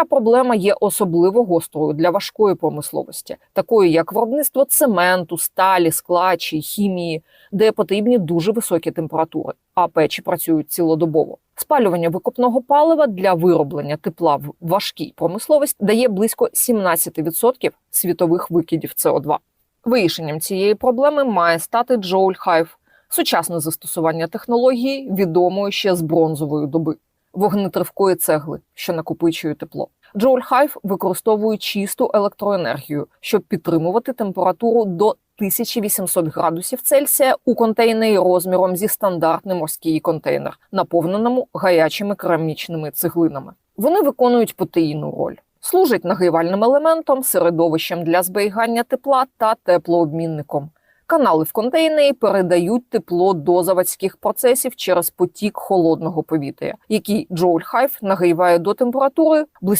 Ця проблема є особливо гострою для важкої промисловості, такої як виробництво цементу, сталі, скла чи хімії, де потрібні дуже високі температури, а печі працюють цілодобово. Спалювання викопного палива для вироблення тепла в важкій промисловості дає близько 17% світових викидів СО2. Вирішенням цієї проблеми має стати Joule Hive – сучасне застосування технології, відомої ще з бронзової доби вогнетривкої цегли, що накопичує тепло. Joule Hive використовує чисту електроенергію, щоб підтримувати температуру до 1800 градусів Цельсія у контейнері розміром зі стандартний морський контейнер, наповненому гарячими керамічними цеглинами. Вони виконують потаїну роль. Служать нагрівальним елементом, середовищем для зберігання тепла та теплообмінником. Канали в контейнері передають тепло до заводських процесів через потік холодного повітря, який Джоуль Хайф нагріває до температури близько